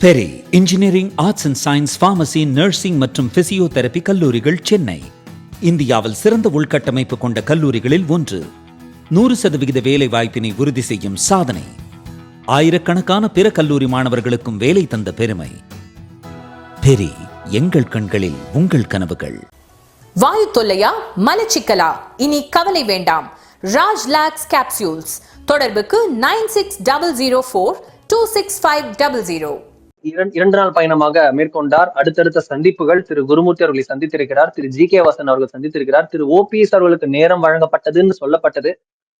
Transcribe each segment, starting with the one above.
Peri engineering arts and science pharmacy nursing மற்றும் physiotherapy கல்லூரிகள் சென்னை. இந்தியாவில் சிறந்த உள்கட்டமைப்பு கொண்ட கல்லூரிகளில் ஒன்று. நூறு சதவிகித வேலை வாய்ப்பினை உறுதி செய்யும் சாதனை. ஆயிரக்கணக்கான பிற கல்லூரி மாணவர்களுக்கும் வேலை தந்த பெருமை. பெரி எங்கள் கண்களில் உங்கள் கனவுகள். வாயு தொல்லையா? மலச்சிக்கலா? இனி கவலை வேண்டாம். Raj lax capsules. தொடர்புக்கு nine six double zero four two six five double zero. இரண்டு இரண்டு நாள் பயணமாக மேற்கொண்டார். அடுத்தடுத்த சந்திப்புகள் திரு குருமூர்த்தி அவர்களை சந்தித்திருக்கிறார். திரு ஜி கே வாசன் அவர்கள் சந்தித்திருக்கிறார். திரு ஓபிஎஸ் அவர்களுக்கு நேரம் வழங்கப்பட்டதுன்னு சொல்லப்பட்டது.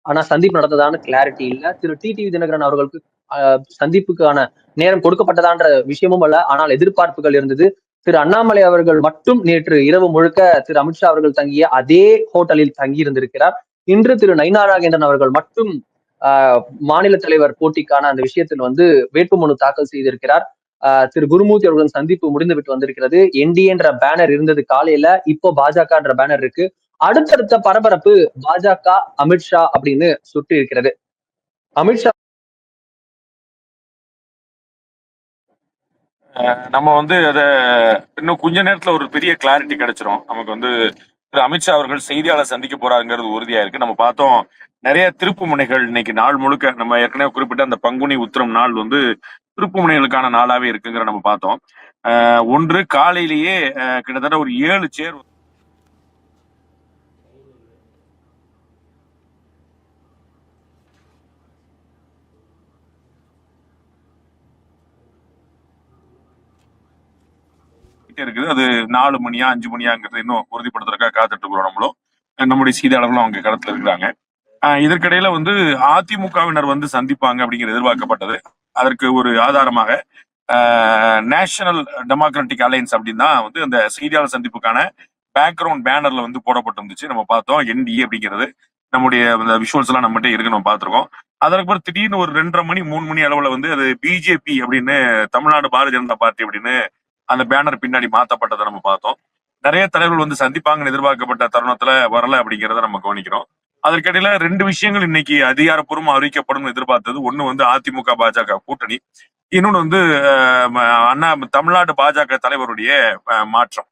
ஆனா சந்திப்பு நடந்ததான கிளாரிட்டி இல்ல. திரு டி டி தினகரன் அவர்களுக்கு ஆஹ், சந்திப்புக்கான நேரம் கொடுக்கப்பட்டதான்ற விஷயமும் அல்ல ஆனால் எதிர்பார்ப்புகள் இருந்தது. திரு அண்ணாமலை அவர்கள் மட்டும் நேற்று இரவு முழுக்க திரு அமித்ஷா அவர்கள் தங்கிய அதே ஹோட்டலில் தங்கி இருந்திருக்கிறார் இன்று திரு நயினா நாகேந்திரன் அவர்கள் மட்டும் ஆஹ், மாநில தலைவர் போட்டிக்கான அந்த விஷயத்தில் வந்து வேட்புமனு தாக்கல் செய்திருக்கிறார். திரு குருமூர்த்தி அவர்களின் சந்திப்பு முடிந்து விட்டு வந்திருக்கிறது. என்டிஏன்ற பேனர் இருந்தது காலையில இப்போ பாஜகன்ற பேனர் இருக்கு. அடுத்தடுத்த பரபரப்பு பாஜக அமித்ஷா அப்படின்னு சுட்டி இருக்கிறது. அமித்ஷா அஹ் நம்ம வந்து அத இன்னும் கொஞ்ச நேரத்துல ஒரு பெரிய கிளாரிட்டி கிடைச்சிரும். நமக்கு வந்து திரு அமித்ஷா அவர்கள் செய்தியாளர் சந்திக்க போறாங்கிறது உறுதியா இருக்கு. நம்ம பார்த்தோம் நிறைய திருப்பு முனைகள் இன்னைக்கு நாள் முழுக்க நம்ம ஏற்கனவே குறிப்பிட்ட அந்த பங்குனி உத்திரம் நாள் வந்து திருப்புமுனைகளுக்கான நாளாவே இருக்குங்கிற நம்ம பார்த்தோம். அஹ் ஒன்று காலையிலேயே கிட்டத்தட்ட ஒரு ஏழு சேர் இருக்குது. அது நாலு மணியா அஞ்சு மணியாங்கிறது இன்னும் உறுதிப்படுத்துறதுக்காக காத்துட்டு இருக்கிறோம் நம்மளும் நம்முடைய செய்தியாளர்களும் அவங்க களத்துல இருக்கிறாங்க. அஹ் இதற்கிடையில வந்து அதிமுகவினர் வந்து சந்திப்பாங்க அப்படிங்கிற எதிர்பார்க்கப்பட்டது. அதற்கு ஒரு ஆதாரமாக நேஷனல் டெமோக்ராட்டிக் அலையன்ஸ் அப்படின்னு தான் வந்து அந்த செய்தியாளர் சந்திப்புக்கான பேக்ரவுண்ட் பேனர்ல வந்து போடப்பட்டிருந்துச்சு. நம்ம பார்த்தோம் என்டிஏ அப்படிங்கிறது. நம்முடைய அந்த விஷுவல்ஸ் எல்லாம் நம்மகிட்ட இருக்கு நம்ம பார்த்துருக்கோம். அதற்கப்புறம் திடீர்னு ஒரு ரெண்டரை மணி மூணு மணி அளவுல வந்து அது பிஜேபி அப்படின்னு தமிழ்நாடு பாரதிய ஜனதா பார்ட்டி அப்படின்னு அந்த பேனர் பின்னாடி மாத்தப்பட்டதை நம்ம பார்த்தோம். நிறைய தலைவர்கள் வந்து சந்திப்பாங்கன்னு எதிர்பார்க்கப்பட்ட தருணத்துல வரல அப்படிங்கிறத நம்ம கவனிக்கிறோம். அதற்கிடையில ரெண்டு விஷயங்கள் இன்னைக்கு அதிகாரப்பூர்வம் அறிவிக்கப்படும் எதிர்பார்த்தது. ஒண்ணு வந்து அதிமுக பாஜக கூட்டணி. இன்னொன்னு வந்து அண்ணா தமிழ்நாடு பாஜக தலைவருடைய மாற்றம்.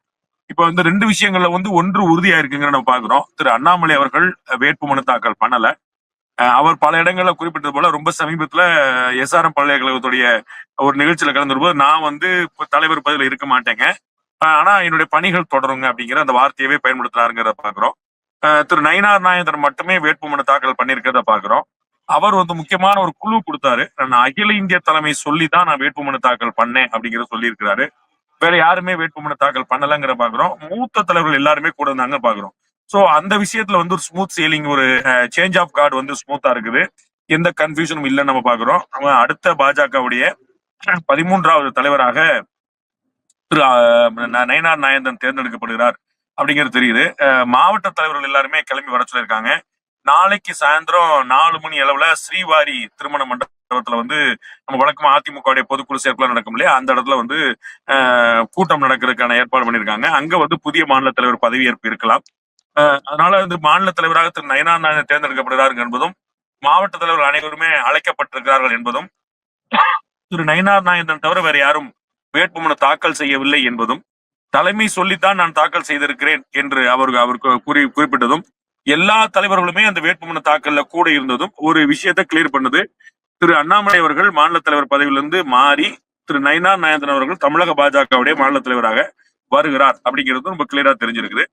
இப்ப வந்து ரெண்டு விஷயங்கள்ல வந்து ஒன்று உறுதியா இருக்குங்கிற நம்ம பாக்குறோம் திரு அண்ணாமலை அவர்கள் வேட்புமனு தாக்கல் பண்ணல. அவர் பல இடங்கள்ல குறிப்பிட்டது போல ரொம்ப சமீபத்துல எஸ்ஆர்எம் பல்கலைக்கழகத்துடைய ஒரு நிகழ்ச்சியில கலந்துருப்போது நான் வந்து தலைவர் பதில இருக்க மாட்டேங்க. ஆனா என்னுடைய பணிகள் தொடருங்க அப்படிங்கிற அந்த வார்த்தையவே பயன்படுத்துறாருங்கிறத பாக்குறோம் திரு நயினார் நாயந்தர் மட்டுமே வேட்புமனு தாக்கல் பண்ணியிருக்கிறத பாக்குறோம் அவர் வந்து முக்கியமான ஒரு குழு கொடுத்தாரு. நான் அகில இந்திய தலைமை சொல்லி தான் நான் வேட்புமனு தாக்கல் பண்ணேன் அப்படிங்கறத சொல்லியிருக்கிறாரு. வேற யாருமே வேட்புமனு தாக்கல் பண்ணலங்கிற பாக்குறோம் மூத்த தலைவர்கள் எல்லாருமே கூட இருந்தாங்க பாக்குறோம் சோ அந்த விஷயத்துல வந்து ஒரு ஸ்மூத் சேலிங் ஒரு சேஞ்ச் ஆஃப் கார்டு வந்து ஸ்மூத்தா இருக்குது. எந்த கன்ஃபியூஷனும் இல்லைன்னு நம்ம பாக்குறோம் அவன் அடுத்த பாஜகவுடைய பதிமூன்றாவது தலைவராக திரு நயனார் நாயந்தன் தேர்ந்தெடுக்கப்படுகிறார். அப்படிங்கிறது தெரியுது. மாவட்ட தலைவர்கள் எல்லாருமே கிளம்பி வர சொல்லியிருக்காங்க. நாளைக்கு சாயந்தரம் நாலு மணி அளவுல ஸ்ரீவாரி திருமண மண்டபத்துல வந்து நம்ம வழக்கமா அதிமுகவுடைய பொதுக்குழு சேர்க்கலாம் நடக்கும் இல்லையா? அந்த இடத்துல வந்து கூட்டம் நடக்கிறதுக்கான ஏற்பாடு பண்ணியிருக்காங்க. அங்க வந்து புதிய மாநில தலைவர் பதவியேற்பு இருக்கலாம். அதனால வந்து மாநில தலைவராக திரு நயனார் நாயந்தன் தேர்ந்தெடுக்கப்படுகிறார்கள் என்பதும் மாவட்ட தலைவர்கள் அனைவருமே அழைக்கப்பட்டிருக்கிறார்கள் என்பதும் திரு நயனார் நாயந்தன் தவிர வேற யாரும் வேட்புமனு தாக்கல் செய்யவில்லை என்பதும் தலைமை சொல்லித்தான் நான் தாக்கல் செய்திருக்கிறேன் என்று அவர் அவருக்கு குறி குறிப்பிட்டதும் எல்லா தலைவர்களுமே அந்த வேட்புமனு தாக்கல்ல கூட இருந்ததும் ஒரு விஷயத்தை கிளியர் பண்ணுது. திரு அண்ணாமலை அவர்கள் மாநில தலைவர் பதவியிலிருந்து மாறி திரு நயனா நாயந்தன் அவர்கள் தமிழக பாஜகவுடைய மாநில தலைவராக வருகிறார் அப்படிங்கிறது ரொம்ப கிளியரா தெரிஞ்சிருக்குது.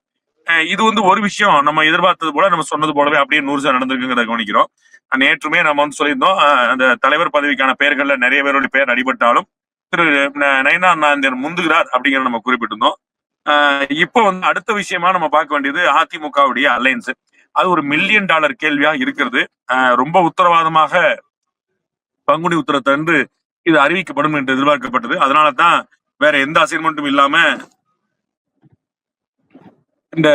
இது வந்து ஒரு விஷயம் நம்ம எதிர்பார்த்தது போல நம்ம சொன்னது போலவே அப்படியே நூறு சார் நடந்திருக்குங்கிறத கவனிக்கிறோம். நேற்றுமே நம்ம வந்து சொல்லியிருந்தோம் அந்த தலைவர் பதவிக்கான பெயர்கள்ல நிறைய பேருடைய பெயர் அடிபட்டாலும் திரு நயனா நயினார் முந்துகிறார் அப்படிங்கிறத நம்ம குறிப்பிட்டிருந்தோம். ஆஹ் இப்போ வந்து அடுத்த விஷயமா நம்ம பார்க்க வேண்டியது அதிமுகவுடைய அலையன்ஸ். அது ஒரு மில்லியன் டாலர் கேள்வியா இருக்கிறது. ரொம்ப உத்தரவாதமாக பங்குனி உத்தரத்தன்று இது அறிவிக்கப்படும் என்று எதிர்பார்க்கப்பட்டது. அதனால தான் வேற எந்த அசைன்மெண்ட்டும் இல்லாம இந்த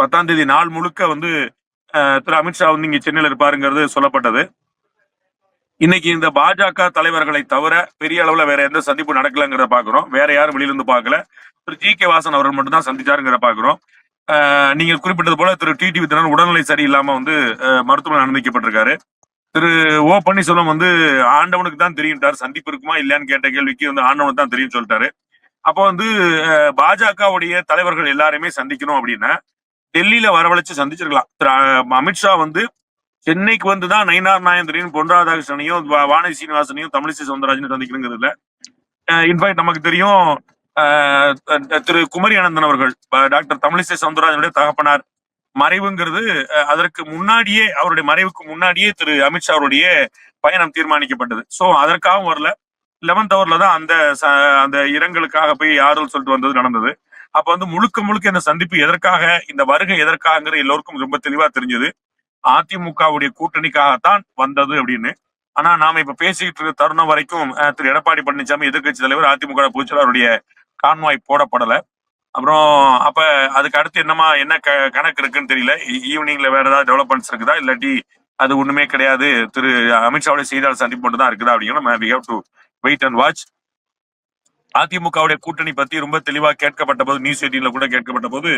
பத்தாம் தேதி நாள் முழுக்க வந்து திரு அமித்ஷா வந்து இங்க சென்னையில் இருப்பாருங்கிறது சொல்லப்பட்டது. இன்னைக்கு இந்த பாஜக தலைவர்களை தவிர பெரிய அளவுல வேற எந்த சந்திப்பு நடக்கலங்கிறத பாக்குறோம். வேற யாரும் வெளியில இருந்து பார்க்கல திரு ஜி கே வாசன் அவர்கள் மட்டும்தான் சந்திச்சாருங்கிற பாக்குறோம். நீங்கள் குறிப்பிட்டது போல திரு டி டி வித்தனன் உடல்நிலை சரியில்லாம வந்து மருத்துவமனை அனுமதிக்கப்பட்டிருக்காரு. திரு ஓ பன்னீர்செல்வம் வந்து ஆண்டவனுக்கு தான் தெரியும்ட்டார். சந்திப்பு இருக்குமா இல்லையான்னு கேட்ட கேள்விக்கு வந்து ஆண்டவனுக்கு தான் தெரியும் சொல்லிட்டாரு. அப்போ வந்து பாஜகவுடைய தலைவர்கள் எல்லாருமே சந்திக்கணும் அப்படின்னா டெல்லியில வரவழைச்சு சந்திச்சிருக்கலாம். திரு அமித்ஷா வந்து சென்னைக்கு வந்து தான் நயினார் நாயந்திரியும் பொன் ராதாகிருஷ்ணனையும் வா- வானதி சீனிவாசனையும் தமிழிசை சவுந்தரராஜனையும் சந்திக்கணுங்கிறதுல. இன்ஃபேக்ட் நமக்கு தெரியும். திரு குமரி அனந்தன் அவர்கள் டாக்டர் தமிழிசை சவுந்தரராஜனுடைய தகப்பனார். மறைவுங்கிறது அதற்கு முன்னாடியே அவருடைய மறைவுக்கு முன்னாடியே திரு அமித்ஷா அவருடைய பயணம் தீர்மானிக்கப்பட்டது. ஸோ அதற்காகவும் வரல. லெவன்த் ஹவர்ல தான் அந்த ச- அந்த இரங்கலுக்காக போய் ஆறுதல் சொல்லிட்டு வந்தது நடந்தது. அப்ப வந்து முழுக்க முழுக்க இந்த சந்திப்பு எதற்காக இந்த வருகை எதற்காகங்கிற எல்லோருக்கும் ரொம்ப தெளிவா தெரிஞ்சது. அதிமுகவுடைய கூட்டணிக்காகத்தான் வந்தது அப்படின்னு. ஆனா நாம இப்ப பேசிக்கிட்டு இருக்க தருணம் வரைக்கும் திரு எடப்பாடி பழனிசாமி எதிர்க்கட்சி தலைவர் அதிமுக பொதுச்செயலாளருடைய கான்வாய் போடப்படல. அப்புறம் அப்ப அதுக்கு அடுத்து என்னமா என்ன க- கணக்கு இருக்குன்னு தெரியல. ஈவினிங்ல வேற ஏதாவது டெவலப்மெண்ட்ஸ் இருக்குதா? இல்லாட்டி அது ஒண்ணுமே கிடையாது. திரு அமித்ஷாவுடைய செய்தியாளர் சந்திப்பு மட்டும் தான் இருக்குதா அப்படிங்கிற நம்ம we have to wait and watch அதிமுகவுடைய கூட்டணி பத்தி ரொம்ப தெளிவா கேட்கப்பட்ட போது நியூஸ் எயிட்டீன்ல கூட கேட்கப்பட்ட போது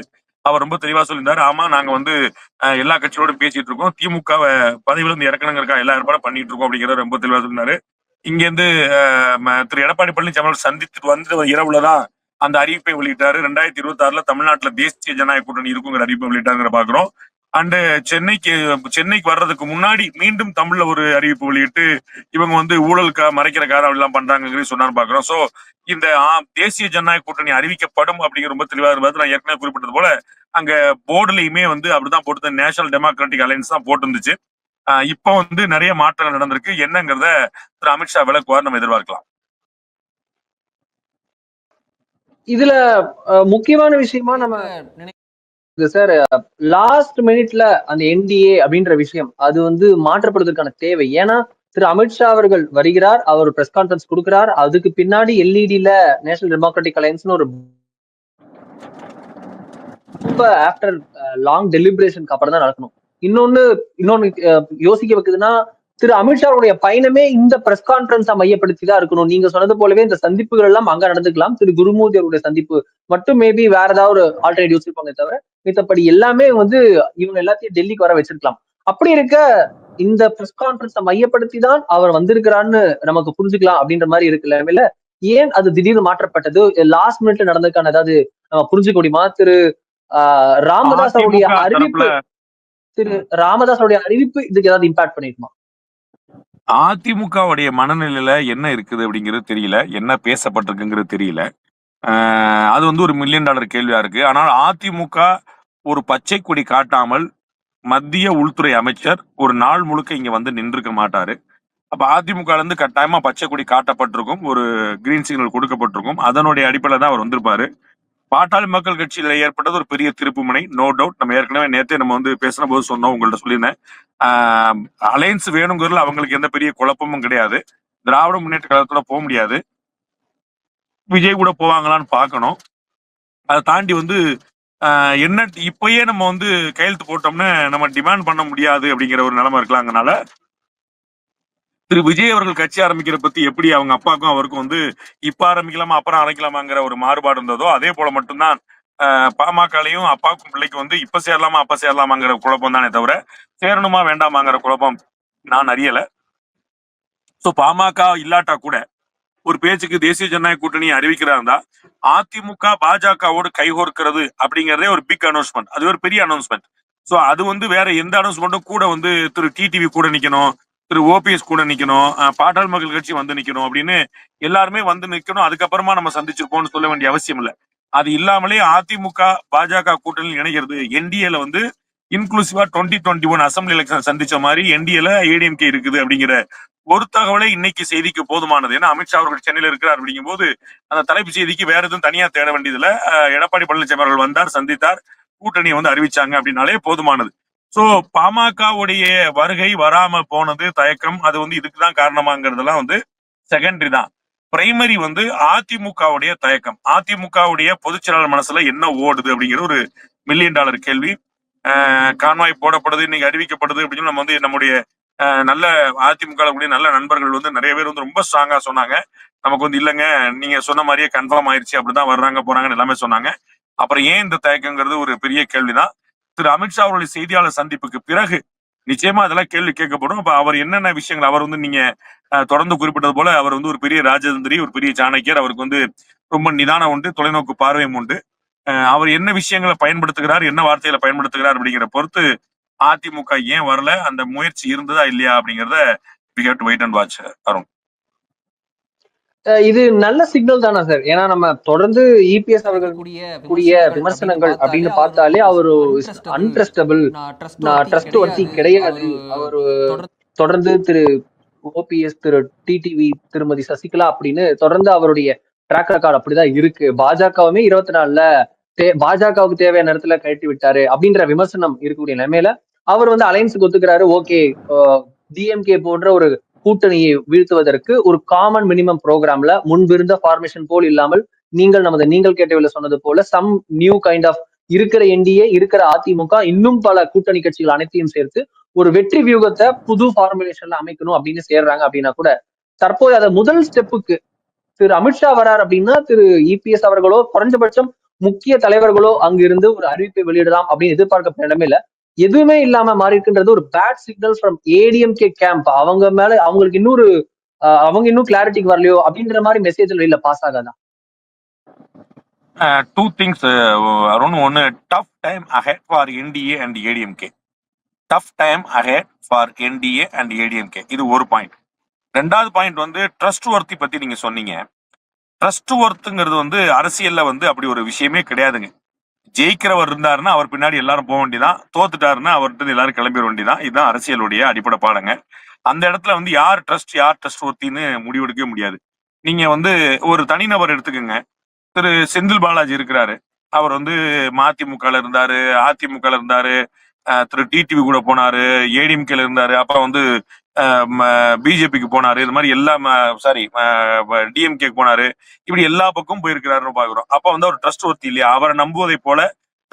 அவர் ரொம்ப தெளிவா சொல்லியிருந்தாரு. ஆமா நாங்க வந்து எல்லா கட்சியோடும் பேசிட்டு இருக்கோம். திமுகவை பதவியில இருந்து இறக்கணுங்கிறக்கா எல்லா ஏற்பாடும் பண்ணிட்டு இருக்கோம் அப்படிங்கறத ரொம்ப தெளிவா சொல்லியிருந்தாரு. இங்க இருந்து திரு எடப்பாடி பழனிசாமி அவர்கள் சந்தித்துட்டு வந்து இரவுல தான் அந்த அறிவிப்பை வெளியிட்டாரு. ரெண்டாயிரத்தி இருபத்தி ஆறுல தமிழ்நாட்டுல தேசிய ஜனநாயக கூட்டணி இருக்குங்கிற அறிவிப்பை வெளியிட்டாருங்கிற பாக்குறோம். அண்டு uh, சென்னைக்கு சென்னைக்கு வர்றதுக்கு முன்னாடி மீண்டும் தமிழ்ல ஒரு அறிவிப்பு வெளியிட்டு இவங்க வந்து ஊழலுக்கா மறைக்கிற காரம் எல்லாம் பண்றாங்கிறது சொன்னான்னு பாக்குறோம் சோ இந்த தேசிய ஜனநாயக கூட்டணி அறிவிக்கப்படும் அப்படிங்கிற ரொம்ப தெளிவா இருந்தது. நான் ஏற்கனவே குறிப்பிட்டது போல அங்க போர்டுலயுமே வந்து அப்படிதான் போட்டு நேஷனல் டெமோக்ராட்டிக் அலையன்ஸ் தான் போட்டுருந்துச்சு. இப்போ வந்து நிறைய மாற்றங்கள் நடந்திருக்கு. என்னங்கிறத திரு. அமித்ஷா விளக்குவார். நம்ம எதிர்பார்க்கலாம். இதுல முக்கியமான விஷயமா நம்ம சார் லாஸ்ட் மினிட்ல அந்த என்டிஏ அப்படின்ற விஷயம் அது வந்து மாற்றப்படுவதற்கான தேவை. ஏன்னா திரு அமித்ஷா அவர்கள் வருகிறார் அவர் பிரஸ் கான்ஃபரன்ஸ் கொடுக்கிறார் அதுக்கு பின்னாடி எல்இடில நேஷனல் டெமோக்ராட்டிக் அலையன்ஸ்னு ஒரு ரொம்ப ஆஃப்டர் லாங் uh, டெலிபரேஷனுக்கு அப்புறம் தான் நடக்கணும். இன்னொன்னு இன்னொன்னு uh, யோசிக்க வைக்குதுன்னா திரு அமித்ஷாவுடைய பயணமே இந்த பிரஸ் கான்ஃபரன்ஸை மையப்படுத்தி தான் இருக்கணும். நீங்க சொன்னது போலவே இந்த சந்திப்புகள் எல்லாம் அங்க நடந்துக்கலாம். திரு குருமூர்த்தி அவருடைய சந்திப்பு மட்டும் மேபி வேற ஏதாவது ஒரு ஆல்டர்னேட் யோசிப்பாங்க தவிர மித்தபடி எல்லாமே வந்து இவங்க எல்லாத்தையும் டெல்லிக்கு வர வச்சிருக்கலாம். அப்படி இருக்க இந்த பிரஸ் கான்ஃபரன்ஸை மையப்படுத்தி தான் அவர் வந்திருக்கிறான்னு நமக்கு புரிஞ்சுக்கலாம் அப்படின்ற மாதிரி இருக்கு நிலைமையில. ஏன் அது திடீர்னு மாற்றப்பட்டது? லாஸ்ட் மினிட்ல நடந்ததுக்கான ஏதாவது நம்ம புரிஞ்சுக்க முடியுமா? திரு ராமதாஸ் அவருடைய அறிவிப்பு திரு ராமதாஸ் அவருடைய அறிவிப்பு இதுக்கு ஏதாவது இம்பாக்ட் பண்ணிருக்குமா? அதிமுகவுடைய மனநிலையில என்ன இருக்குது அப்படிங்கிறது தெரியல. என்ன பேசப்பட்டிருக்குங்கிறது தெரியல. அது வந்து ஒரு மில்லியன் டாலர் கேள்வியா இருக்கு. ஆனால் அதிமுக ஒரு பச்சை கொடி காட்டாமல் மத்திய உள்துறை அமைச்சர் ஒரு நாள் முழுக்க இங்க வந்து நின்றுக்க மாட்டாரு. அப்ப அதிமுக இருந்து கட்டாயமா பச்சை கொடி காட்டப்பட்டிருக்கும். ஒரு கிரீன் சிக்னல் கொடுக்கப்பட்டிருக்கும். அதனுடைய அடிப்படையில தான் அவர் வந்திருப்பாரு. பாட்டாளி மக்கள் கட்சியில ஏற்பட்டது ஒரு பெரிய திருப்புமுனை. நோ டவுட் நம்ம ஏற்கனவே நேத்தே நம்ம வந்து பேசின போது சொன்னோம் உங்கள்ட்ட சொல்லியிருந்தேன். அலையன்ஸ் வேணுங்கிறதுல அவங்களுக்கு எந்த பெரிய குழப்பமும் கிடையாது. திராவிட முன்னேற்ற கழகத்தோட போக முடியாது. விஜய் கூட போவாங்களான்னு பார்க்கணும். அதை தாண்டி வந்து ஆஹ், என்ன இப்பயே நம்ம வந்து கையெழுத்து போட்டோம்னா நம்ம டிமாண்ட் பண்ண முடியாது அப்படிங்கிற ஒரு நிலைமை இருக்கலாங்கனால திரு விஜய் அவர்கள் கட்சி ஆரம்பிக்கிற பத்தி எப்படி அவங்க அப்பாவுக்கும் அவருக்கும் வந்து இப்ப ஆரம்பிக்கலாமா அப்புறம் ஆரம்பிக்கலாமாங்கிற ஒரு மாறுபாடு இருந்ததோ அதே போல மட்டும்தான் ஆஹ், பாமகலையும் அப்பாவுக்கும் பிள்ளைக்கும் வந்து இப்ப சேரலாமா அப்ப சேரலாமாங்கிற குழப்பம் தானே தவிர சேரணுமா வேண்டாமாங்கிற குழப்பம் நான் அறியல. சோ பாமக இல்லாட்டா கூட ஒரு பேச்சுக்கு தேசிய ஜனநாயக கூட்டணி அறிவிக்கிறாருந்தா அதிமுக பாஜகவோடு கைகோர்க்கிறது அப்படிங்கறதே ஒரு பிக் அனௌன்ஸ்மெண்ட் அது ஒரு பெரிய அனௌன்ஸ்மெண்ட் சோ அது வந்து வேற எந்த அனௌன்ஸ்மெண்ட்டும் கூட வந்து திரு டிடிவி கூட நிக்கணும். திரு ஓபிஎஸ் கூட நிக்கணும் பாட்டாள் மக்கள் கட்சி வந்து நிக்கணும் அப்படின்னு எல்லாருமே வந்து நிக்கணும். அதுக்கப்புறமா நம்ம சந்திச்சிருப்போம்னு சொல்ல வேண்டிய அவசியம் இல்லை. அது இல்லாமலே அதிமுக பாஜக கூட்டணி இணைகிறது என்டிஏல வந்து இன்க்ளூசிவா twenty twenty one assembly election சந்திச்ச மாதிரி என்டிஏல ஏடிஎம்கே இருக்குது அப்படிங்கிற ஒரு தகவலே இன்னைக்கு செய்திக்கு போதுமானது. ஏன்னா அமித்ஷா அவர்கள் சென்னையில் இருக்கிறார் அப்படிங்கும் போது அந்த தலைப்பு செய்திக்கு வேற எதுவும் தனியா தேட வேண்டியதுல எடப்பாடி பழனிசாமி அவர்கள் வந்தார் சந்தித்தார் கூட்டணியை வந்து அறிவிச்சாங்க அப்படின்னாலே போதுமானது. சோ பாமகவுடைய வருகை வராம போனது தயக்கம். அது வந்து இதுக்கு தான் காரணமாங்கிறதெல்லாம் வந்து செகண்டரி தான். பிரைமரி வந்து அதிமுகவுடைய தயக்கம். அதிமுகவுடைய பொதுச்செயலாளர் மனசுல என்ன ஓடுது அப்படிங்கிற ஒரு மில்லியன் டாலர் கேள்வி. கான்வாய் போடப்படுது இன்னைக்கு அறிவிக்கப்படுது அப்படின்னு நம்ம வந்து நம்முடைய நல்ல அதிமுக கூடிய நல்ல நண்பர்கள் வந்து நிறைய பேர் வந்து ரொம்ப ஸ்ட்ராங்கா சொன்னாங்க. நமக்கு வந்து இல்லைங்க நீங்க சொன்ன மாதிரியே கன்ஃபார்ம் ஆயிடுச்சு அப்படிதான் வர்றாங்க போறாங்கன்னு எல்லாமே சொன்னாங்க. அப்புறம் ஏன் இந்த தயக்கங்கிறது ஒரு பெரிய கேள்விதான். திரு அமித்ஷா அவருடைய செய்தியாளர் சந்திப்புக்கு பிறகு நிச்சயமா அதெல்லாம் கேள்வி கேட்கப்படும். அப்ப அவர் என்னென்ன விஷயங்கள் அவர் வந்து நீங்க அஹ், தொடர்ந்து குறிப்பிட்டது போல அவர் வந்து ஒரு பெரிய ராஜதந்திரி ஒரு பெரிய சாணக்கியர் அவருக்கு வந்து ரொம்ப நிதானம் உண்டு தொலைநோக்கு பார்வையும் உண்டு. அவர் என்ன விஷயங்களை பயன்படுத்துகிறார் என்ன வார்த்தைகளை பயன்படுத்துகிறார் அப்படிங்கிற பொறுத்து அதிமுக ஏன் வரல அந்த முயற்சி இருந்ததா இல்லையா அப்படிங்கறத we have to wait and Arun. இது நல்ல சிக்னல் தானே சார் ஏன்னா நம்ம தொடர்ந்து இபிஎஸ் அவர்கள் கூடிய விமர்சனங்கள் அப்படின்னு பார்த்தாலே அவரு அன்ட்ரஸ்டபிள் நான் ட்ரஸ்ட் வர்த்தி கிடையாது. அவரு தொடர்ந்து திரு ஓபிஎஸ் திரு டிடிவி திருமதி சசிகலா அப்படின்னு தொடர்ந்து அவருடைய ட்ராக் ரெக்கார்ட் அப்படிதான் இருக்கு. பாஜகவுமே இருபத்தி நாலுல தே பாஜகவுக்கு தேவையான இடத்துல கழட்டி விட்டாரு அப்படின்ற விமர்சனம் இருக்கக்கூடிய நிலைமையில அவர் வந்து அலைன்ஸுக்கு ஒத்துக்கிறாரு. ஓகே டிஎம்கே போன்ற ஒரு கூட்டணியை வீழ்த்துவதற்கு ஒரு காமன் மினிமம் ப்ரோக்ராம்ல முன்பிருந்த ஃபார்மேஷன் போல் இல்லாமல் நீங்கள் நமது நீங்கள் கேட்டவில்லை சொன்னது போல சம் நியூ கைண்ட் ஆஃப் இருக்கிற என்டிஏ இருக்கிற அதிமுக இன்னும் பல கூட்டணி கட்சிகள் அனைத்தையும் சேர்த்து ஒரு வெற்றி வியூகத்தை புது ஃபார்முலேஷன்ல அமைக்கணும் அப்படின்னு சேர்றாங்க அப்படின்னா கூட தற்போது அதை முதல் ஸ்டெப்புக்கு திரு அமித்ஷா வரார் அப்படின்னா திரு இபிஎஸ் அவர்களோ குறைஞ்சபட்சம் முக்கிய தலைவர்களோ அங்கிருந்து ஒரு அறிவிப்பை வெளியிடலாம் அப்படின்னு எதிர்பார்க்கப்பட்ட நிலைமையில எதுவுமே இல்லாம மாறிருக்குன்றது ஒரு bad signal from ADMK camp அவங்க மேல அவங்களுக்கு இன்னொரு அவங்க இன்னும் கிளாரிட்டிக்கு வரலையோ அப்படின்ற மாதிரி மெசேஜ் வெளியில பாஸ் ஆகாதா? Two things Arun. ஒன்னு tough time ahead for NDA and ADMK tough time ahead for NDA and ADMK இது ஒரு பாயிண்ட் ரெண்டாவது பாயிண்ட் வந்து ட்ரஸ்ட் ஒர்த்தி பத்தி நீங்க சொன்னீங்க. ட்ரஸ்ட் ஒர்த்துங்கிறது வந்து அரசியல்ல வந்து அப்படி ஒரு விஷயமே கிடையாதுங்க. ஜெயிக்கிறவர் இருந்தாருன்னா அவர் பின்னாடி எல்லாரும் போக வேண்டியதான் தோத்துட்டாருன்னா அவர்கிட்ட எல்லாரும் கிளம்பிட வேண்டியதான் இதுதான் அரசியலுடைய அடிப்படை பாடங்க அந்த இடத்துல வந்து யார் ட்ரஸ்ட் யார் ட்ரஸ்ட் ஒர்த்தின்னு முடிவெடுக்கவே முடியாது. நீங்க வந்து ஒரு தனிநபர் எடுத்துக்கோங்க. திரு செந்தில் பாலாஜி இருக்கிறாரு. அவர் வந்து மதிமுகல இருந்தாரு அதிமுகல இருந்தாரு. திரு டிடிவி கூட போனாரு ஏடிஎம்கேல இருந்தாரு அப்புறம் வந்து பிஜேபிக்கு போனாரு இது மாதிரி எல்லா சாரி டிஎம்கேக்கு போனாரு. இப்படி எல்லா பக்கமும் போயிருக்கிறாருன்னு பாக்குறோம். அப்ப வந்து அவர் ட்ரஸ்ட் ஒர்த்தி இல்லையா? அவரை நம்புவதை போல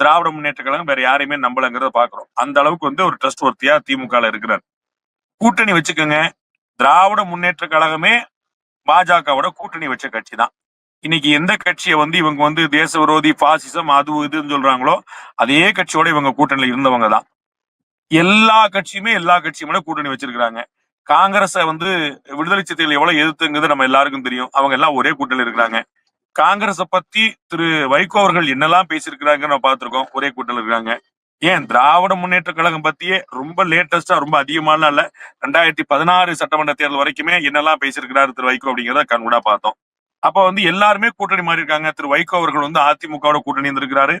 திராவிட முன்னேற்ற கழகம் வேற யாரையுமே நம்பலங்கிறத பாக்குறோம். அந்த அளவுக்கு வந்து ஒரு ட்ரஸ்ட் ஒர்த்தியா திமுகல இருக்கிறார். கூட்டணி வச்சுக்கோங்க. திராவிட முன்னேற்ற கழகமே பாஜகவோட கூட்டணி வச்ச கட்சி தான். இன்னைக்கு எந்த கட்சியை வந்து இவங்க வந்து தேச விரோதி பாசிசம் அது இதுன்னு சொல்றாங்களோ அதே கட்சியோட இவங்க கூட்டணியில் இருந்தவங்க தான். எல்லா கட்சியுமே எல்லா கட்சியுமே கூட்டணி வச்சிருக்கிறாங்க. காங்கிரஸை வந்து விடுதலை சிறுத்தைகள் எவ்வளவு எதிர்த்துங்கிறது நம்ம எல்லாருக்கும் தெரியும். அவங்க எல்லாம் ஒரே கூட்டணியில் இருக்கிறாங்க. காங்கிரஸை பத்தி திரு வைகோ அவர்கள் என்னெல்லாம் பேசியிருக்கிறாங்கன்னு நம்ம பார்த்திருக்கோம். ஒரே கூட்டணியில் இருக்காங்க. ஏன் திராவிட முன்னேற்ற கழகம் பத்தியே ரொம்ப லேட்டஸ்டா ரொம்ப அதிகமாலாம் இல்ல. ரெண்டாயிரத்தி பதினாறு சட்டமன்ற தேர்தல் வரைக்குமே என்னெல்லாம் பேசியிருக்கிறாரு திரு வைகோ அப்படிங்கிறத கண்கூடா பார்த்தோம். அப்ப வந்து எல்லாருமே கூட்டணி மாறி இருக்காங்க. திரு வைகோ அவர்கள் வந்து அதிமுகவோட கூட்டணி இருந்திருக்கிறாரு.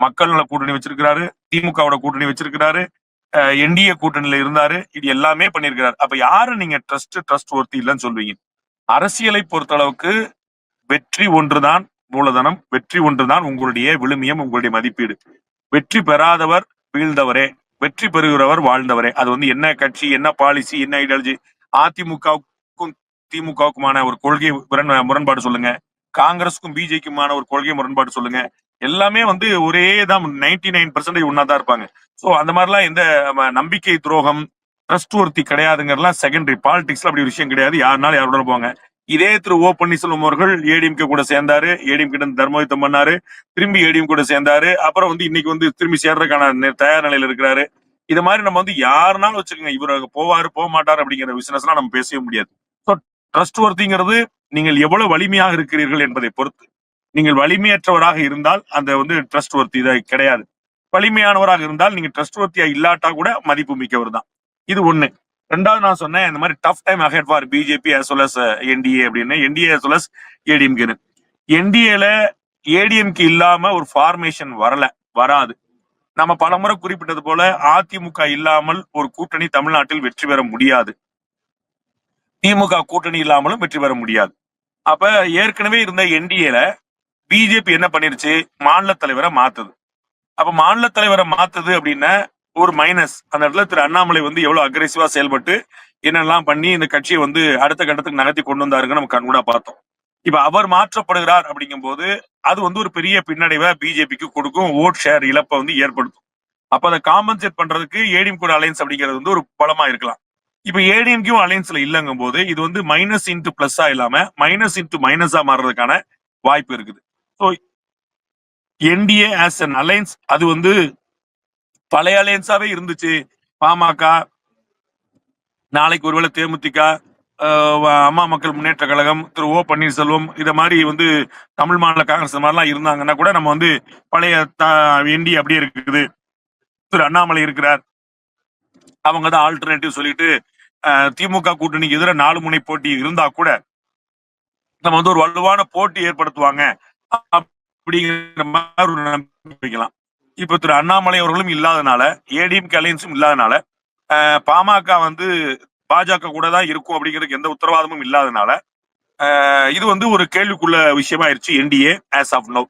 மக்கள் நல கூட்டணி வச்சிருக்கிறாரு. திமுகவோட கூட்டணி வச்சிருக்கிறாரு. என்டிஏ கூட்டணியில இருந்தாரு. இது எல்லாமே பண்ணியிருக்கிறாரு. அப்ப யாரு நீங்க ட்ரஸ்ட் ட்ரஸ்ட் ஒர்த்தி இல்லைன்னு சொல்வீங்க அரசியலை பொறுத்த அளவுக்கு வெற்றி ஒன்றுதான் மூலதனம். வெற்றி ஒன்றுதான் உங்களுடைய விழுமியம் உங்களுடைய மதிப்பீடு. வெற்றி பெறாதவர் வீழ்ந்தவரே. வெற்றி பெறுகிறவர் வாழ்ந்தவரே. அது வந்து என்ன கட்சி என்ன பாலிசி என்ன ஐடியாலஜி அதிமுக திமுகவுக்குமான ஒரு கொள்கை முரண்- முரண்பாடு சொல்லுங்க. காங்கிரஸுக்கும் பிஜேக்குமான ஒரு கொள்கை முரண்பாடு சொல்லுங்க. எல்லாமே வந்து ஒரே தான் நைன்டி நைன் பர்சன்டேஜ் ஒன்னா தான் இருப்பாங்க. ஸோ அந்த மாதிரிலாம் எந்த நம்பிக்கை துரோகம் ட்ரஸ்ட் ஒர்த்தி கிடையாதுங்கிறலாம் செகண்டரி பாலிடிக்ஸ்ல அப்படி ஒரு விஷயம் கிடையாது. யாருனாலும் யாரோட போவாங்க. இதே திரு ஓ பன்னீர்செல்வம் அவர்கள் ஏடிஎம்கே கூட சேர்ந்தாரு. ஏடிஎம் கிட்ட தர்மயுத்தம் பண்ணாரு. திரும்பி ஏடிஎம் கூட சேர்ந்தாரு. அப்புறம் வந்து இன்னைக்கு வந்து திரும்பி சேர்றதுக்கான தயார் நிலையில இருக்கிறாரு. இது மாதிரி நம்ம வந்து யாருனாலும் வச்சுக்கோங்க. இவர் போவாரு போக மாட்டாரு அப்படிங்கிற பிசினஸ்லாம் எல்லாம் நம்ம பேசவே முடியாது. ட்ரஸ்ட் ஒர்த்திங்கிறது நீங்கள் எவ்வளவு வலிமையாக இருக்கிறீர்கள் என்பதை பொறுத்து. நீங்கள் வலிமையற்றவராக இருந்தால் அந்த வந்து ட்ரஸ்ட் ஒர்த்தி இதை கிடையாது. வலிமையானவராக இருந்தால் நீங்க ட்ரஸ்ட் ஒர்த்தியா இல்லாட்டா கூட மதிப்பு மிக்கவர் தான். இது ஒண்ணு. ரெண்டாவது நான் சொன்னேன் இந்த மாதிரி tough time ahead for BJP as well as NDA அப்படின்னு. என்டிஏ அஸ் வெல் அஸ் ஏடிஎம்கேன்னு என்டிஏல ஏடிஎம்கே இல்லாம ஒரு ஃபார்மேஷன் வரல வராது. நம்ம பலமுறை குறிப்பிட்டது போல அதிமுக இல்லாமல் ஒரு கூட்டணி தமிழ்நாட்டில் வெற்றி பெற முடியாது. திமுக கூட்டணி இல்லாமலும் வெற்றி பெற முடியாது. அப்ப ஏற்கனவே இருந்த என்டிஏல பிஜேபி என்ன பண்ணிருச்சு? மாநில தலைவரை மாத்துது. அப்ப மாநில தலைவரை மாத்துது அப்படின்னா ஒரு மைனஸ் அந்த இடத்துல திரு அண்ணாமலை வந்து எவ்வளவு அக்ரெசிவா செயல்பட்டு என்னெல்லாம் பண்ணி இந்த கட்சியை வந்து அடுத்த கட்டத்துக்கு நகர்த்தி கொண்டு வந்தாருங்க நம்ம கண்கூடா பார்த்தோம். இப்ப அவர் மாற்றப்படுகிறார் அப்படிங்கும்போது அது வந்து ஒரு பெரிய பின்னடைவை பிஜேபிக்கு கொடுக்கும். ஓட் ஷேர் இழப்பை வந்து ஏற்படுத்தும். அப்ப அதை காம்பன்சேட் பண்றதுக்கு ஏடிஎம் கூட அலையன்ஸ் அப்படிங்கிறது வந்து ஒரு பலமா இருக்கலாம். இப்ப ஏடிஎம்கும் அலையன்ஸ்ல இல்லங்கும் போது இது வந்து மைனஸ் இன்டு பிளஸ்ஸா இல்லாம மைனஸ் இன்டு மைனஸா மாறுறதுக்கான வாய்ப்பு இருக்குது. So NDA as an alliance அது வந்து பழைய அலையன்ஸாவே இருந்துச்சு. பாமக நாளைக்கு ஒருவேளை தேமுதிக ஆஹ் அம்மா மக்கள் முன்னேற்ற கழகம் திரு ஓ பன்னீர்செல்வம் இத மாதிரி வந்து தமிழ் மாநில காங்கிரஸ் மாதிரிலாம் இருந்தாங்கன்னா கூட நம்ம வந்து பழைய என்டி அப்படியே இருக்குது. திரு அண்ணாமலை இருக்கிறார். அவங்க தான் ஆல்டர்னேட்டிவ் சொல்லிட்டு திமுக கூட்டணிக்கு எதிராக நாலு முனை போட்டி இருந்தா கூட நம்ம வந்து ஒரு வலுவான போட்டி ஏற்படுத்துவாங்க. அப்படிங்கிற மாதிரி ஒரு நம்பிக்கலாம் இப்ப திரு அண்ணாமலை அவர்களும் இல்லாதனால ஏடிஎம் அலையன்ஸும் இல்லாதனால பாமக வந்து பாஜக கூட தான் இருக்கும் அப்படிங்கிறதுக்கு எந்த உத்தரவாதமும் இல்லாதனால இது வந்து ஒரு கேள்விக்குள்ள விஷயமாயிருச்சு NDA as of now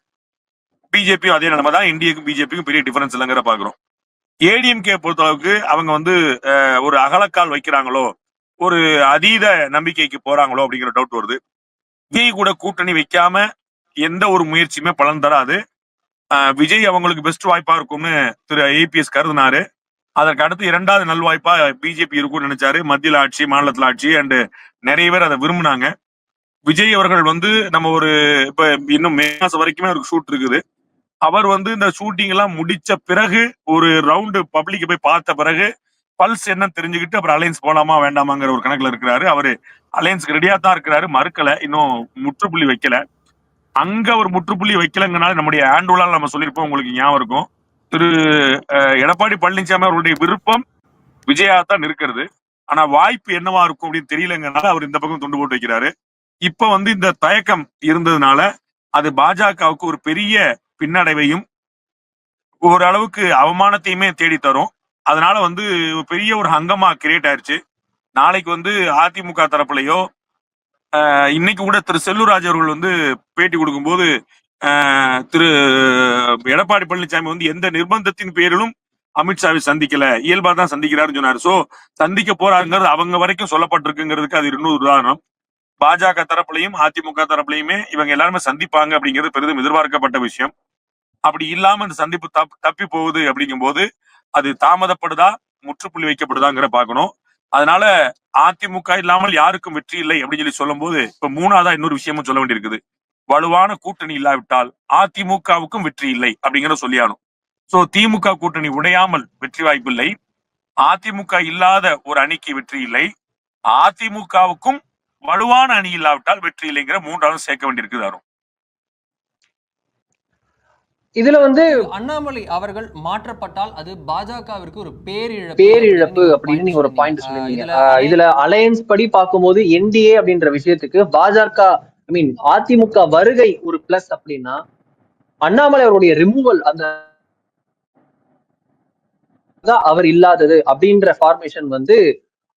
BJP அதே நிலைமை தான் என்டிஏக்கும் பிஜேபிக்கும் பெரிய டிஃபரன்ஸ் இல்லைங்கிற பாக்குறோம். ஏடிஎம்கே பொறுத்தளவுக்கு அவங்க வந்து ஒரு அகலக்கால் வைக்கிறாங்களோ ஒரு அதீத நம்பிக்கைக்கு போறாங்களோ அப்படிங்கிற டவுட் வருது. விஜய் கூட கூட்டணி வைக்காம எந்த ஒரு முயற்சியுமே பலன் தராது. விஜய் அவங்களுக்கு பெஸ்ட் வாய்ப்பா இருக்கும்னு திரு ஏபிஎஸ் கருதினாரு. அதற்கு அடுத்து இரண்டாவது நல்வாய்ப்பா பிஜேபி இருக்கும்னு நினைச்சாரு. மத்தியில் ஆட்சி மாநிலத்தில் ஆட்சி அண்ட் நிறைய பேர் அதை விரும்பினாங்க. விஜய் அவர்கள் வந்து நம்ம ஒரு இப்ப இன்னும் மே மாசம் வரைக்குமே அவருக்கு ஷூட் இருக்குது. அவர் வந்து இந்த ஷூட்டிங் எல்லாம் முடிச்ச பிறகு ஒரு ரவுண்டு பப்ளிக் போய் பார்த்த பிறகு பல்ஸ் என்ன தெரிஞ்சுக்கிட்டு அப்புறம் அலையன்ஸ் போலாமா வேண்டாமாங்கிற ஒரு கணக்குல இருக்கிறாரு. அவரு அலையன்ஸ்க்கு ரெடியா தான் இருக்கிறாரு. மறுக்கல. இன்னும் முற்றுப்புள்ளி வைக்கல. அங்க ஒரு முற்றுப்புள்ளி வைக்கலங்கனால நம்முடைய ஆண்டுலால் நம்ம சொல்லியிருப்போம். உங்களுக்கு ஞாபகம் இருக்கும். திரு எடப்பாடி பழனிசாமி அவருடைய விருப்பம் விஜயா தான் இருக்கிறது ஆனா வாய்ப்பு என்னவா இருக்கும் அப்படின்னு தெரியலங்கனால அவர் இந்த பக்கம் துண்டு போட்டு வைக்கிறாரு. இப்ப வந்து இந்த தயக்கம் இருந்ததுனால அது பாஜகவுக்கு ஒரு பெரிய பின்னடைவையும் ஓரளவுக்கு அவமானத்தையுமே தேடி தரும் அதனால வந்து பெரிய ஒரு ஹங்கமா கிரியேட் ஆயிருச்சு. நாளைக்கு வந்து அதிமுக தரப்புலையோ இன்னைக்கு கூட திரு செல்லூராஜ் அவர்கள் வந்து பேட்டி கொடுக்கும்போது திரு எடப்பாடி பழனிசாமி வந்து எந்த நிர்பந்தத்தின் பேரிலும் அமித்ஷாவை சந்திக்கல. இயல்பா தான் சந்திக்கிறாருன்னு சொன்னாரு. சோ சந்திக்க போறாருங்கிறது அவங்க வரைக்கும் சொல்லப்பட்டிருக்குங்கிறதுக்கு அது இன்னொரு உதாரணம். பாஜக தரப்புலையும் அதிமுக தரப்புலையுமே இவங்க எல்லாருமே சந்திப்பாங்க அப்படிங்கிறது பெரிதும் எதிர்பார்க்கப்பட்ட விஷயம். அப்படி இல்லாம இந்த சந்திப்பு தப்- தப்பி போகுது அப்படிங்கும்போது அது தாமதப்படுதா முற்றுப்புள்ளி வைக்கப்படுதாங்கிற பார்க்கணும். அதனால அதிமுக இல்லாமல் யாருக்கும் வெற்றி இல்லை அப்படின்னு சொல்லி சொல்லும்போது இப்ப மூணாவதா இன்னொரு விஷயமும் சொல்ல வேண்டியிருக்குது. வலுவான கூட்டணி இல்லாவிட்டால் அதிமுகவுக்கும் வெற்றி இல்லை அப்படிங்கிற சொல்லியானும் சோ திமுக கூட்டணி உடையாமல் வெற்றி வாய்ப்பில்லை. அதிமுக இல்லாத ஒரு அணிக்கு வெற்றி இல்லை. அதிமுகவுக்கும் வலுவான அணி இல்லாவிட்டால் வெற்றி இல்லைங்கிற மூன்றாவது சேர்க்க வேண்டியிருக்குது அருண். இதுல வந்து அண்ணாமலை அவர்கள் மாற்றப்பட்டால் அது பாஜகவிற்கு ஒரு பேரிழப்பு பேரிழப்பு அப்படின்னு நீங்க ஒரு பாயிண்ட் ஆஹ் இதுல அலையன்ஸ் படி பார்க்கும்போது என்டிஏ அப்படின்ற விஷயத்துக்கு பாஜக ஐ மீன் அதிமுக வருகை ஒரு பிளஸ் அப்படின்னா அண்ணாமலை அவருடைய ரிமூவல் அந்த அவர் இல்லாதது அப்படின்ற ஃபார்மேஷன் வந்து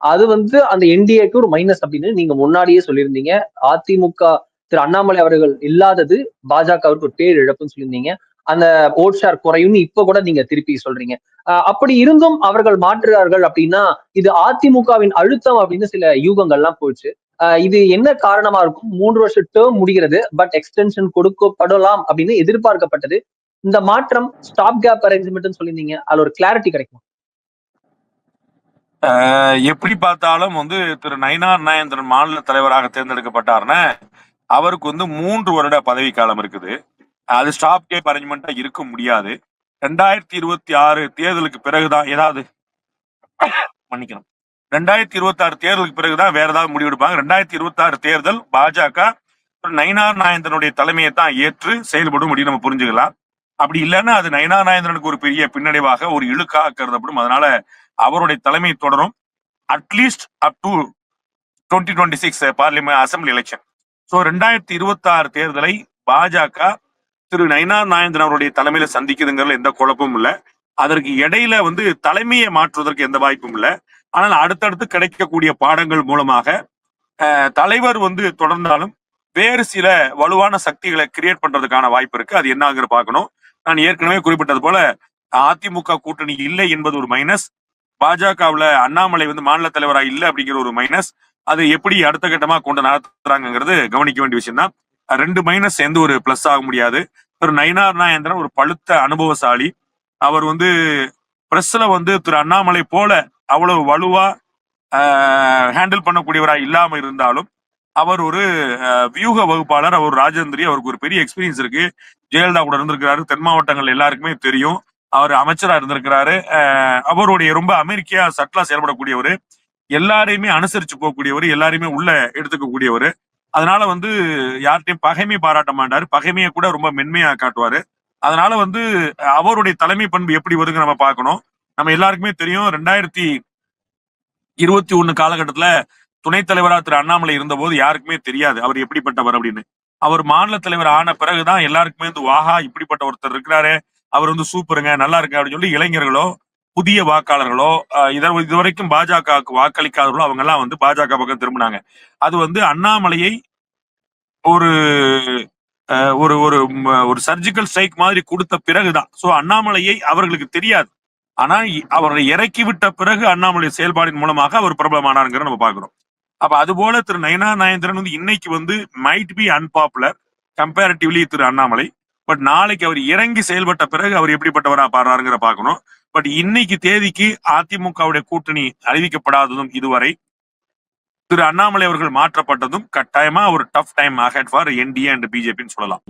அது வந்து அந்த என்டிஏக்கு ஒரு மைனஸ் அப்படின்னு நீங்க முன்னாடியே சொல்லியிருந்தீங்க. அதிமுக திரு அண்ணாமலை அவர்கள் இல்லாதது பாஜகவிற்கு ஒரு பேர் இழப்புன்னு சொல்லியிருந்தீங்க. அந்த ஓட் ஷேர் குறையும்னு இப்ப கூட நீங்க திருப்பி சொல்றீங்க. அப்படி இருந்தும் அவர்கள் மாற்றுறார்கள் அப்படின்னா இது அதிமுகவின் அழுத்தம் அப்படின்னு சில யூகங்கள்லாம் போச்சு. இது என்ன காரணமா இருக்கும்? மூன்று வருஷம் டேர்ம் முடிகிறது. பட் எக்ஸ்டென்ஷன் கொடுக்கப்படலாம் அப்படின்னு எதிர்பார்க்கப்பட்டது. இந்த மாற்றம் ஸ்டாப் கேப் அரேஞ்ச்மெண்ட் சொல்லியிருந்தீங்க. அதுல ஒரு கிளாரிட்டி கிடைக்கும்? எப்படி பார்த்தாலும் வந்து திரு நயினார் நாயந்திரன் மாநில தலைவராக தேர்ந்தெடுக்கப்பட்டாருன்னா அவருக்கு வந்து மூன்று வருட பதவி காலம் இருக்குது. அது ஸ்டாப் கேப் அரேஞ்ச்மெண்டா இருக்க முடியாது. ரெண்டாயிரத்தி இருபத்தி ஆறு தேர்தலுக்கு பிறகுதான் ஏதாவது மன்னிக்கணும். ரெண்டாயிரத்தி இருபத்தி ஆறு தேர்தலுக்கு பிறகுதான் வேற ஏதாவது முடிவெடுப்பாங்க ரெண்டாயிரத்தி இருபத்தி ஆறு தேர்தல் பாஜக நயனார் நயினார் நாயந்திரனுடைய தலைமையை தான் ஏற்று செயல்படும் அப்படின்னு நம்ம புரிஞ்சுக்கலாம். அப்படி இல்லைன்னா அது நயினார் நாயந்திரனுக்கு ஒரு பெரிய பின்னடைவாக ஒரு இழுக்காக கருதப்படும். அதனால அவருடைய தலைமை தொடரும் at least up to twenty twenty six parliament assembly election so ரெண்டாயிரத்தி இருபத்தி ஆறு தேர்தலை பாஜக திரு நயனா நாயந்திரன் அவருடைய தலைமையில சந்திக்குதுங்கிறதுல எந்த குழப்பமும் இல்லை. அதற்கு இடையில வந்து தலைமையை மாற்றுவதற்கு எந்த வாய்ப்பும் இல்லை. ஆனால் அடுத்தடுத்து கிடைக்கக்கூடிய பாடங்கள் மூலமாக தலைவர் வந்து தொடர்ந்தாலும் வேறு சில வலுவான சக்திகளை கிரியேட் பண்றதுக்கான வாய்ப்பு இருக்கு. அது என்னங்கிற பார்க்கணும். நான் ஏற்கனவே குறிப்பிட்டது போல அதிமுக கூட்டணி இல்லை என்பது ஒரு மைனஸ் பாஜகவுல அண்ணாமலை வந்து மாநில தலைவரா இல்ல அப்படிங்கிற ஒரு மைனஸ் அது எப்படி அடுத்த கட்டமா கொண்டு நடத்துறாங்கிறது கவனிக்க வேண்டிய விஷயம் தான் ரெண்டு மைனஸ் சேர்ந்து ஒரு பிளஸ் ஆக முடியாது. திரு நயினார் நாயந்திரன் ஒரு பழுத்த அனுபவசாலி. அவர் வந்து பிரஸ்ல வந்து திரு அண்ணாமலை போல அவ்வளவு வலுவா ஹேண்டில் பண்ணக்கூடியவரா இல்லாம இருந்தாலும் அவர் ஒரு வியூக வகுப்பாளர். அவர் ராஜேந்திரி அவருக்கு ஒரு பெரிய எக்ஸ்பீரியன்ஸ் இருக்கு. ஜெயலலிதா கூட இருந்திருக்கிறாரு. தென் மாவட்டங்கள் எல்லாருக்குமே தெரியும். அவர் அமைச்சரா இருந்திருக்கிறாரு. அவருடைய ரொம்ப அமெரிக்கா சட்டலா செயல்படக்கூடியவர். எல்லாரையுமே அனுசரிச்சு போகக்கூடியவர் எல்லாரையுமே உள்ள எடுத்துக்கக்கூடியவர். அதனால வந்து யார்கிட்டயும் பகைமை பாராட்ட மாட்டாரு. பகைமையை கூட ரொம்ப மென்மையா காட்டுவாரு. அதனால வந்து அவருடைய தலைமை பண்பு எப்படி வருங்க நம்ம பார்க்கணும். நம்ம எல்லாருக்குமே தெரியும் ரெண்டாயிரத்தி இருபத்தி ஒண்ணு காலகட்டத்துல துணைத் தலைவரா திரு அண்ணாமலை இருந்தபோது யாருக்குமே தெரியாது அவர் எப்படிப்பட்டவர் அப்படின்னு. அவர் மாநில தலைவர் ஆன பிறகுதான் எல்லாருக்குமே வந்து வாஹா இப்படிப்பட்ட ஒருத்தர் இருக்கிறாரு. அவர் வந்து சூப்பருங்க நல்லா இருக்கு அப்படின்னு சொல்லி இளைஞர்களோ புதிய வாக்காளர்களோ அஹ், இதுவரைக்கும் பாஜகவுக்கு வாக்களிக்காதவர்களோ அவங்க எல்லாம் வந்து பாஜக பக்கம் திரும்பினாங்க. அது வந்து அண்ணாமலையை ஒரு ஒரு ஒரு ஒரு சர்ஜிக்கல் ஸ்ட்ரைக் மாதிரி கொடுத்த பிறகுதான். சோ அண்ணாமலையை அவர்களுக்கு தெரியாது. ஆனா அவரை இறக்கி விட்ட பிறகு அண்ணாமலை செயல்பாடின் மூலமாக அவர் பிரபலமானாருங்கிற நம்ம பாக்குறோம் அப்ப அது போல திரு நயனா நாயந்திரன் வந்து இன்னைக்கு வந்து might be unpopular comparatively Thiru Annamalai. But நாளைக்கு அவர் இறங்கி செயல்பட்ட பிறகு அவர் எப்படிப்பட்டவரா பாடுறாருங்கிற பார்க்கணும். பட் இன்னைக்கு தேதிக்கு அதிமுகவுடைய கூட்டணி அறிவிக்கப்படாததும் இதுவரை திரு அண்ணாமலை அவர்கள் மாற்றப்பட்டதும் கட்டாயமா ஒரு tough time ahead for NDA and பிஜேபின்னு சொல்லலாம்.